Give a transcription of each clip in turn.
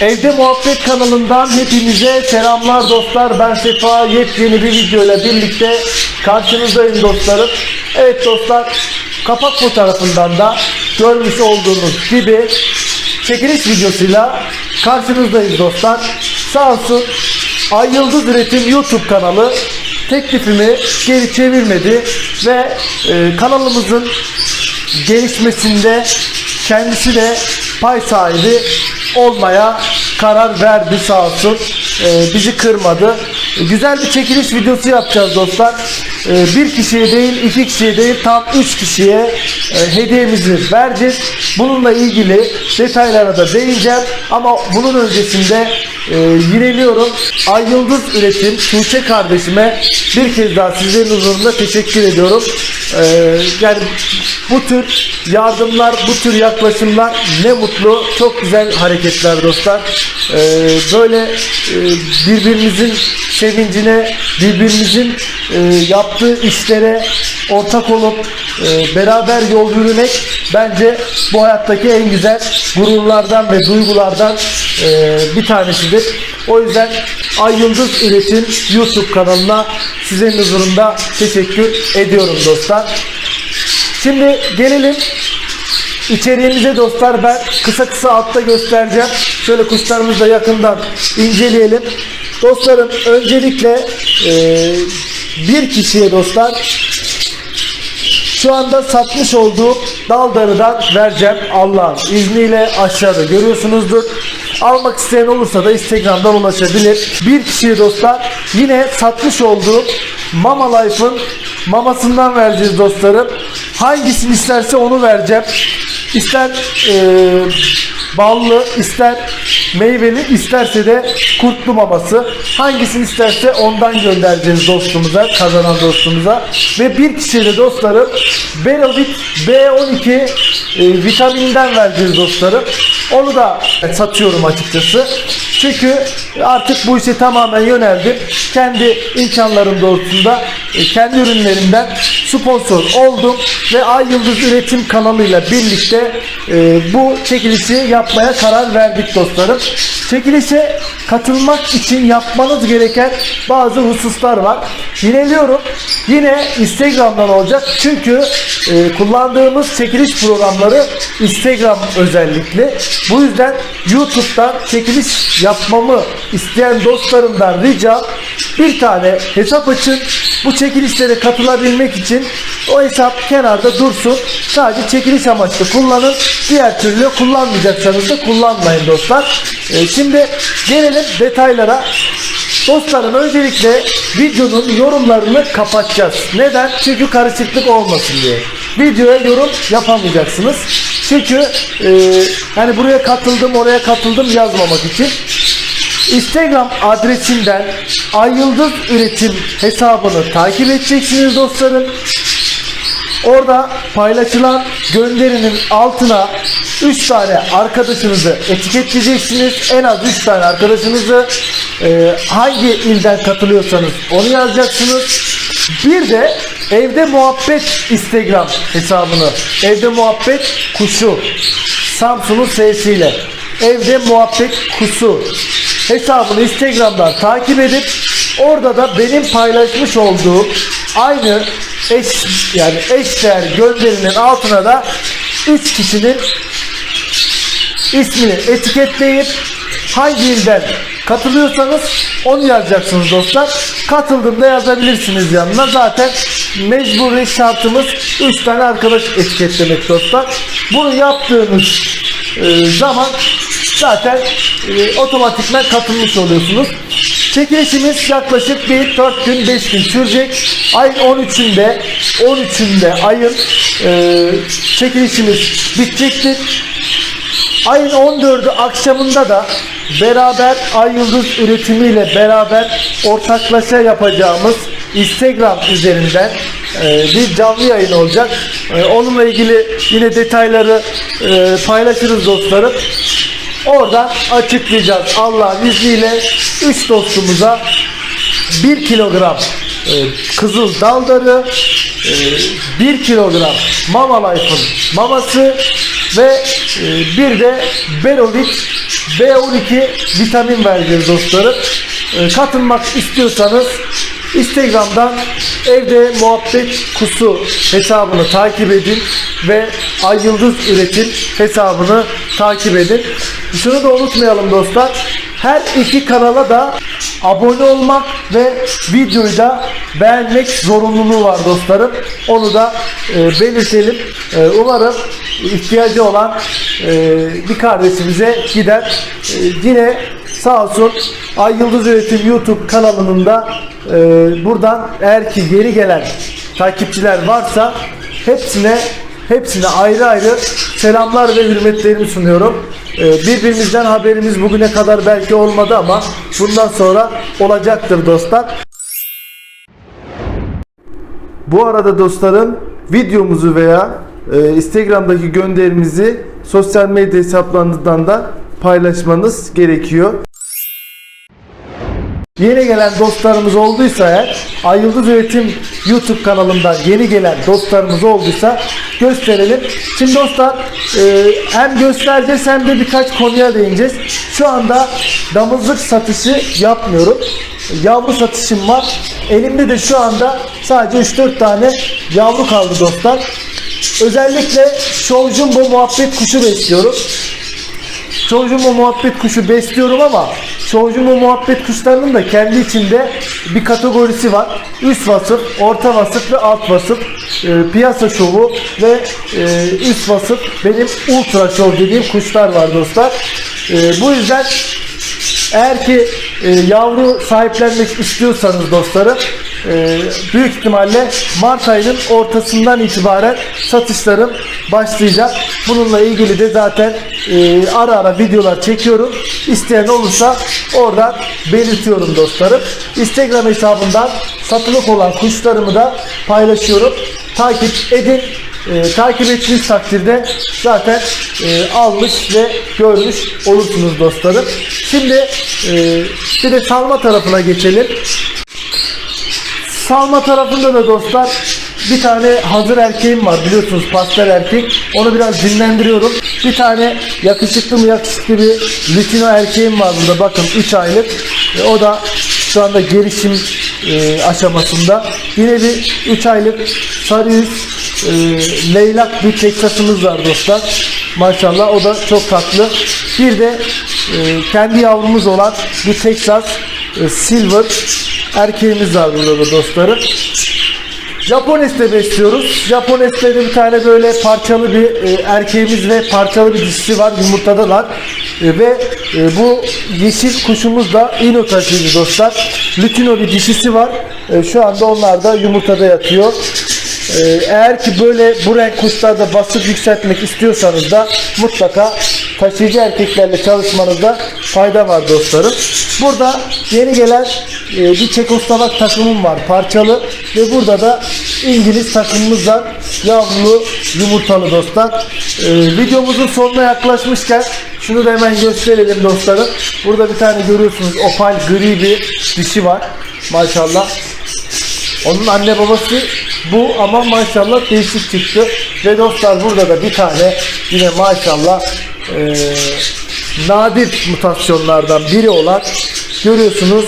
Evde Muhabbet kanalından hepinize selamlar dostlar. Ben Sefa yepyeni bir videoyla birlikte karşınızdayım dostlarım. Evet dostlar kapak fotoğrafından da görmüş olduğunuz gibi çekiliş videosuyla karşınızdayız dostlar. Sağ olsun Ay Yıldız Üretim YouTube kanalı teklifimi geri çevirmedi ve e, kanalımızın gelişmesinde kendisi de pay sahibi olmaya karar verdi sağ olsun. Ee, bizi kırmadı. Güzel bir çekiliş videosu yapacağız dostlar. Ee, bir kişiye değil, iki kişiye değil, tam üç kişiye e, hediyemizi vereceğiz. Bununla ilgili detaylara da değineceğim. Ama bunun öncesinde e, yineliyorum. Ay Yıldız Üretim Tuğçe kardeşime bir kez daha sizlerin huzurunda teşekkür ediyorum. Ee, yani bu tür yardımlar, bu tür yaklaşımlar ne mutlu. Çok güzel hareketler dostlar. Böyle e, birbirimizin sevincine, birbirimizin e, işlere ortak olup e, beraber yol yürümek bence bu hayattaki en güzel gururlardan ve duygulardan e, bir tanesidir. O yüzden Ay Yıldız Üretim YouTube kanalına sizin huzurunda teşekkür ediyorum dostlar. Şimdi gelelim içeriğimize dostlar ben kısa kısa altta göstereceğim. Şöyle kuşlarımızı da yakından inceleyelim. Dostlarım öncelikle e, bir kişiye dostlar şu anda satmış olduğum daldarıdan vereceğim Allah'ın izniyle aşağıda görüyorsunuzdur. Almak isteyen olursa da Instagram'dan ulaşabilir. Bir kişiye dostlar yine satmış olduğum Mama Life'ın mamasından vereceğiz dostlarım. Hangisini isterse onu vereceğim. İster eee, ballı, ister meyveli, isterse de kurtlu maması. Hangisini isterse ondan göndereceğiz dostumuza, kazanan dostumuza. Ve bir kişiye de dostlarım Berovit B12 e, vitamininden vereceğiz dostlarım. Onu da satıyorum açıkçası. Çünkü artık bu işe tamamen yöneldim. Kendi imkanlarım doğrultusunda e, kendi ürünlerimden sponsor oldum ve Ay Yıldız Üretim kanalıyla birlikte e, bu çekilişi yapmaya karar verdik dostlarım. Çekilişe katılmak için yapmanız gereken bazı hususlar var. Yineliyorum. Yine Instagram'dan olacak. Çünkü e, kullandığımız çekiliş programları Instagram özellikle. Bu yüzden YouTube'dan çekiliş yapmamı isteyen dostlarımdan rica bir tane hesap açın. Bu çekilişlere katılabilmek için o hesap kenarda dursun. Sadece çekiliş amaçlı kullanın. Diğer türlü kullanmayacaksanız da kullanmayın dostlar. Ee, şimdi gelelim detaylara. Dostlarım öncelikle videonun yorumlarını kapatacağız. Neden? Çünkü karışıklık olmasın diye. Videoya yorum yapamayacaksınız. Çünkü e, hani buraya katıldım oraya katıldım yazmamak için. Instagram adresinden Ay Yıldız Üretim hesabını takip edeceksiniz dostlarım. Orada paylaşılan gönderinin altına 3 tane arkadaşınızı etiketleyeceksiniz. En az 3 tane arkadaşınızı e, hangi ilden katılıyorsanız onu yazacaksınız. Bir de evde muhabbet Instagram hesabını evde muhabbet kuşu Samsun'un sesiyle evde muhabbet kuşu hesabını Instagram'dan takip edip orada da benim paylaşmış olduğum aynı eş yani eşdeğer gönderinin altına da 3 kişinin ismini etiketleyip hangi ilden katılıyorsanız onu yazacaksınız dostlar. Katıldığımda yazabilirsiniz yanına. Zaten mecburi şartımız 3 tane arkadaş etiketlemek dostlar. Bunu yaptığınız e, zaman zaten e, otomatikman katılmış oluyorsunuz. Çekilişimiz yaklaşık bir 4 gün 5 gün sürecek. Ayın 13'ünde 13'ünde ayın e, çekilişimiz bitecektir. Ayın 14'ü akşamında da beraber Ay Yıldız üretimiyle beraber ortaklaşa yapacağımız Instagram üzerinden e, bir canlı yayın olacak. E, onunla ilgili yine detayları e, paylaşırız dostlarım. Oradan açıklayacağız Allah'ın izniyle 3 dostumuza 1 kilogram e, kızıl daldarı, e, 1 kilogram Mama Life'ın maması ve e, bir de Berolit B12 vitamin vereceğiz dostlarım. E, katılmak istiyorsanız Instagram'dan evde muhabbet kusu hesabını takip edin ve Ay Yıldız Üretim hesabını takip edin. Şunu da unutmayalım dostlar. Her iki kanala da abone olmak ve videoyu da beğenmek zorunluluğu var dostlarım. Onu da e, belirtelim. E, umarım ihtiyacı olan e, bir kardeşimize gider. E, yine sağ olsun Ay Yıldız Üretim YouTube kanalının da e, buradan eğer ki geri gelen takipçiler varsa hepsine hepsine ayrı ayrı selamlar ve hürmetlerimi sunuyorum. E, birbirimizden haberimiz bugüne kadar belki olmadı ama bundan sonra olacaktır dostlar. Bu arada dostlarım videomuzu veya e, Instagram'daki gönderimizi sosyal medya hesaplarınızdan da paylaşmanız gerekiyor. Yeni gelen dostlarımız olduysa eğer Ay Yıldız Üretim YouTube kanalından yeni gelen dostlarımız olduysa gösterelim. Şimdi dostlar e, hem göstereceğiz hem de birkaç konuya değineceğiz. Şu anda damızlık satışı yapmıyorum. Yavru satışım var. Elimde de şu anda sadece 3-4 tane yavru kaldı dostlar. Özellikle Show Jumbo muhabbet kuşu besliyorum. Çocuğumu muhabbet kuşu besliyorum ama çocuğumu muhabbet kuşlarının da kendi içinde bir kategorisi var. Üst vasıf, orta vasıf ve alt vasıf. E, piyasa şovu ve e, üst vasıf benim ultra şov dediğim kuşlar var dostlar. E, bu yüzden eğer ki e, yavru sahiplenmek istiyorsanız dostlarım e, büyük ihtimalle Mart ayının ortasından itibaren satışlarım başlayacak. Bununla ilgili de zaten e, ara ara videolar çekiyorum. İsteyen olursa oradan belirtiyorum dostlarım. Instagram hesabından satılık olan kuşlarımı da paylaşıyorum. Takip edin. E, takip ettiğiniz takdirde zaten e, almış ve görmüş olursunuz dostlarım. Şimdi e, bir de salma tarafına geçelim. Salma tarafında da dostlar bir tane hazır erkeğim var biliyorsunuz pastel erkek. Onu biraz dinlendiriyorum. Bir tane yakışıklı mı yakışıklı bir lutino erkeğim var burada bakın 3 aylık. E, o da şu anda gelişim e, aşamasında. Yine bir 3 aylık sarı yüz e, leylak bir teksasımız var dostlar. Maşallah o da çok tatlı. Bir de e, kendi yavrumuz olan bir Texas e, Silver erkeğimiz var burada da dostlarım. Japones'te besliyoruz. Japones'te de bir tane böyle parçalı bir e, erkeğimiz ve parçalı bir dişisi var. Yumurtadalar. E, ve e, bu yeşil kuşumuz da ino taşıyıcı dostlar. Lutino bir dişisi var. E, şu anda onlar da yumurtada yatıyor. E, eğer ki böyle bu renk kuşlarda basıp yükseltmek istiyorsanız da mutlaka taşıyıcı erkeklerle çalışmanızda fayda var dostlarım. Burada yeni gelen e, bir Çekoslovak takımım var parçalı ve burada da İngiliz takımımız var yavrulu yumurtalı dostlar. E, videomuzun sonuna yaklaşmışken şunu da hemen gösterelim dostlarım. Burada bir tane görüyorsunuz opal gri bir dişi var maşallah. Onun anne babası bu ama maşallah değişik çıktı. Ve dostlar burada da bir tane yine maşallah e, nadir mutasyonlardan biri olan görüyorsunuz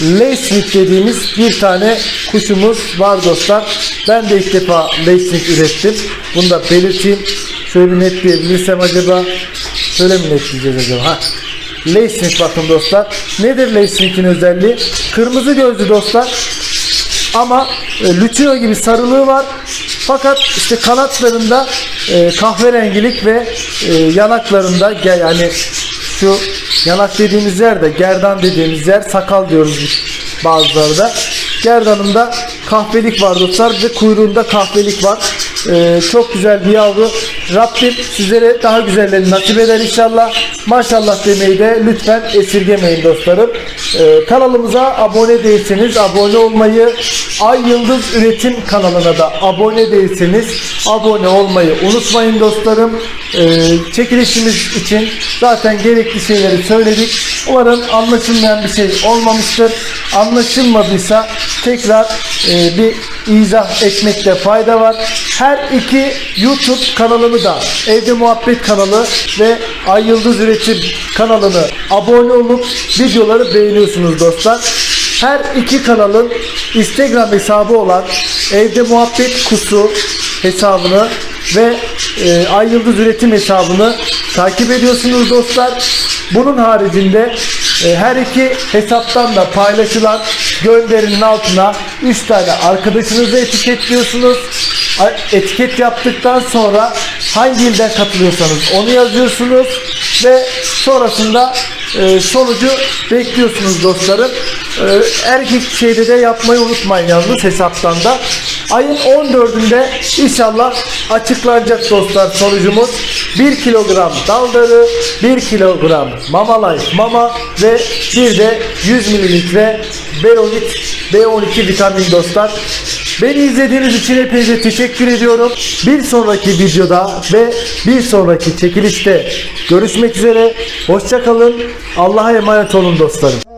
Leisnik dediğimiz bir tane kuşumuz var dostlar. Ben de ilk defa Leisnik ürettim. Bunu da belirteyim. Şöyle bir netleyebilirsem acaba şöyle mi netleyeceğiz acaba? Ha. Leisnik bakın dostlar. Nedir Leisnik'in özelliği? Kırmızı gözlü dostlar. Ama e, lütino gibi sarılığı var. Fakat işte kanatlarında e, kahverengilik ve e, yanaklarında yani şu yanak dediğimiz yer de gerdan dediğimiz yer sakal diyoruz bazıları da. Gerdanında kahvelik var dostlar ve kuyruğunda kahvelik var. E, çok güzel bir yavru. Rabbim sizlere daha güzellerini nasip eder inşallah. maşallah demeyi de lütfen esirgemeyin dostlarım. Ee, kanalımıza abone değilseniz abone olmayı, Ay Yıldız Üretim kanalına da abone değilseniz abone olmayı unutmayın dostlarım. Ee, çekilişimiz için zaten gerekli şeyleri söyledik. Umarım anlaşılmayan bir şey olmamıştır. Anlaşılmadıysa tekrar e, bir izah etmekte fayda var. Her iki YouTube kanalımı da Evde Muhabbet kanalı ve Ay Yıldız Üretim kanalını abone olup videoları beğeniyorsunuz dostlar. Her iki kanalın Instagram hesabı olan Evde Muhabbet Kusu hesabını ve e, Ay Yıldız Üretim hesabını takip ediyorsunuz dostlar. Bunun haricinde e, her iki hesaptan da paylaşılan gönderinin altına 3 tane arkadaşınızı etiketliyorsunuz. Etiket yaptıktan sonra hangi ilden katılıyorsanız onu yazıyorsunuz ve sonrasında e, sonucu bekliyorsunuz dostlarım. E, erkek şeyde de yapmayı unutmayın yalnız hesaptan da. Ayın 14'ünde inşallah açıklanacak dostlar sonucumuz. 1 kilogram daldarı, 1 kilogram mama life mama ve bir de 100 mililitre B12, B12 vitamin dostlar. Beni izlediğiniz için hepinize teşekkür ediyorum. Bir sonraki videoda ve bir sonraki çekilişte görüşmek üzere. Hoşçakalın. Allah'a emanet olun dostlarım.